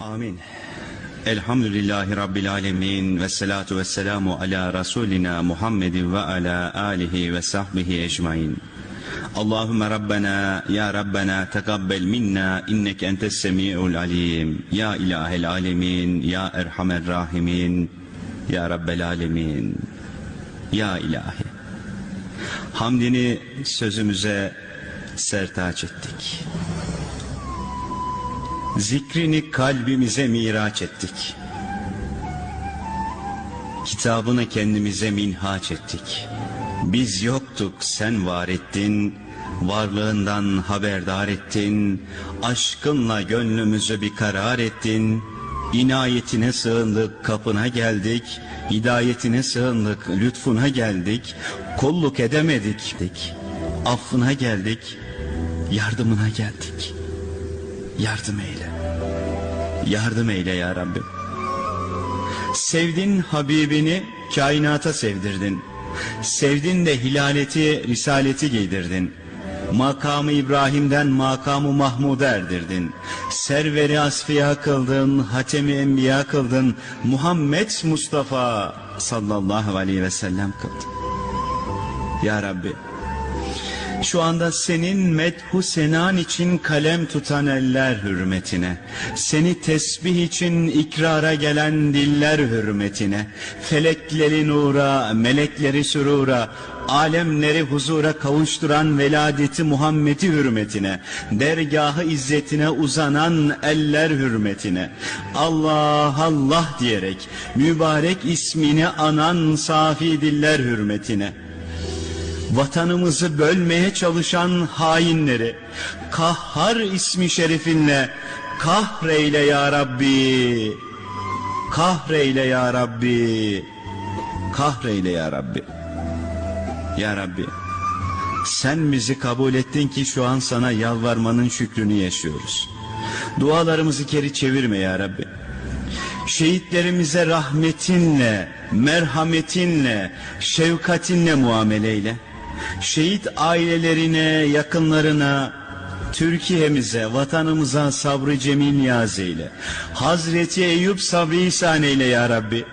Amin. Elhamdülillahi Rabbil alemin ve salatu ve selamu ala Resulina Muhammedin ve ala alihi ve sahbihi ecmain. Allahümme Rabbena ya Rabbena tekabbel minna inneke entes semi'ul alim. Ya ilahel alemin, ya erhamer rahimin, ya Rabbel alemin. Ya ilahi. Hamdini sözümüze sertaç ettik. Zikrini kalbimize miraç ettik. Kitabını kendimize minhaç ettik. Biz yoktuk sen var ettin, varlığından haberdar ettin, aşkınla gönlümüzü bir karar ettin, inayetine sığındık kapına geldik, hidayetine sığındık lütfuna geldik, kolluk edemedik, affına geldik, yardımına geldik. Yardım eyle. Yardım eyle ya Rabbim. Sevdin Habibini kainata sevdirdin. Sevdin de hilaleti, risaleti giydirdin. Makamı İbrahim'den makamı Mahmud'a erdirdin. Serveri asfiya kıldın, hatemi enbiya kıldın. Muhammed Mustafa sallallahu aleyhi ve sellem kıldın. Ya Rabbi şu anda senin medhu senan için kalem tutan eller hürmetine, seni tesbih için ikrara gelen diller hürmetine, felekleri nura, melekleri sürura, alemleri huzura kavuşturan veladeti Muhammed'i hürmetine, dergahı izzetine uzanan eller hürmetine, Allah Allah diyerek mübarek ismini anan safi diller hürmetine, vatanımızı bölmeye çalışan hainleri kahhar ismi şerifinle kahreyle ya Rabbi kahreyle ya Rabbi kahreyle ya Rabbi ya Rabbi. Sen bizi kabul ettin ki şu an sana yalvarmanın şükrünü yaşıyoruz. Dualarımızı geri çevirme ya Rabbi. Şehitlerimize rahmetinle merhametinle şefkatinle muameleyle şehit ailelerine, yakınlarına, Türkiye'mize, vatanımıza sabrı cemil niyaz eyle. Hazreti Eyüp sabrı ihsan eyle ya Rabbi.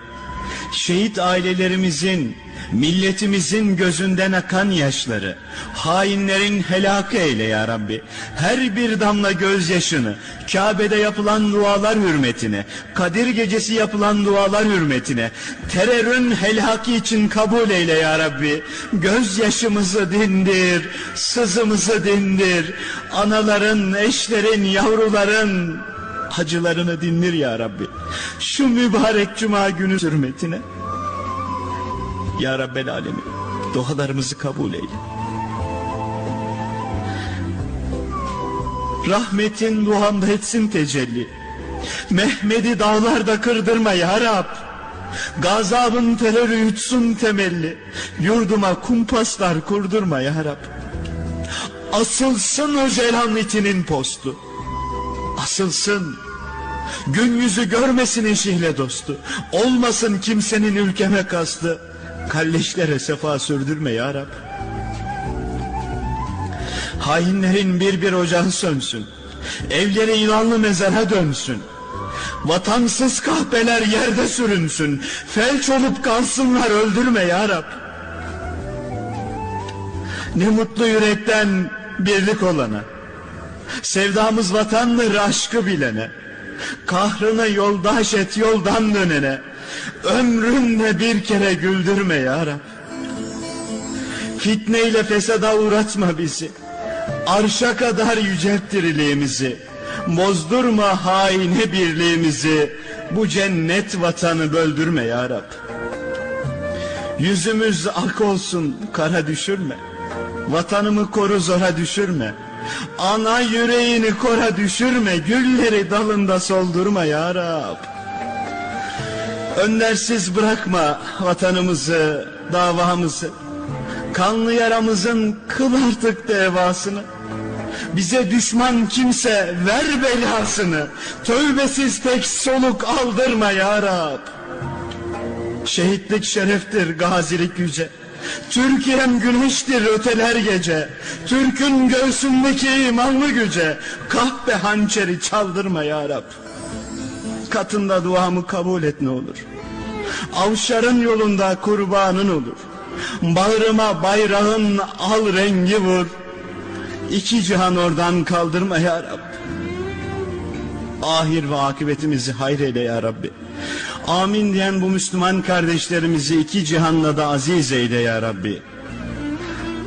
Şehit ailelerimizin, milletimizin gözünden akan yaşları, hainlerin helakı eyle ya Rabbi. Her bir damla gözyaşını, Kabe'de yapılan dualar hürmetine, Kadir gecesi yapılan dualar hürmetine, terörün helaki için kabul eyle ya Rabbi. Gözyaşımızı dindir, sızımızı dindir, anaların, eşlerin, yavruların, acılarını dindir ya Rabbi. Şu mübarek cuma günü hürmetine. Ya Rabbel Alemin dualarımızı kabul eyle. Rahmetin duamda etsin tecelli. Mehmet'i dağlarda kırdırma ya Rab. Gazabın terörü yutsun temelli. Yurduma kumpaslar kurdurma ya Rab. Asılsın Öcalan itinin postu. Asılsın. Gün yüzü görmesin eşiyle dostu. Olmasın kimsenin ülkeme kastı. Kalleşlere sefa sürdürme ya Rab. Hainlerin bir bir ocağın sönsün. Evleri ilanlı mezara dönsün. Vatansız kahpeler yerde sürünsün. Felç olup kalsınlar öldürme ya Rab. Ne mutlu yürekten birlik olana. Sevdamız vatandır aşkı bilene. Kahrına yoldaş et yoldan dönene. Ömrünle bir kere güldürme ya Rab. Fitneyle fesada uğratma bizi. Arşa kadar yücelt diriliğimizi. Bozdurma haine birliğimizi. Bu cennet vatanı böldürme ya Rab. Yüzümüz ak olsun kara düşürme. Vatanımı koru zora düşürme. Ana yüreğini kora düşürme. Gülleri dalında soldurma ya Rab. Öndersiz bırakma vatanımızı, davamızı. Kanlı yaramızın kıl artık devasını. Bize düşman kimse ver belasını. Tövbesiz tek soluk aldırma ya Rab. Şehitlik şereftir, gazilik yüce. Türkiye'm güneştir öteler gece. Türk'ün göğsündeki imanlı güce. Kahpe hançeri çaldırma ya Rab. Katında duamı kabul et ne olur. Avşarın yolunda kurbanın olur. Bağrıma bayrağın al rengi vur. İki cihan oradan kaldırma ya Rabbi. Ahir ve akıbetimizi hayreyle ya Rabbi. Amin diyen bu Müslüman kardeşlerimizi iki cihanla da aziz eyle ya Rabbi.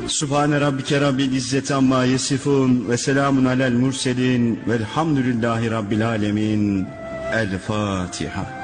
Subhane rabbike rabbil izzeti amma yesifun ve selamun alel murselin velhamdülillahi rabbil alemin. 爱的放几哈。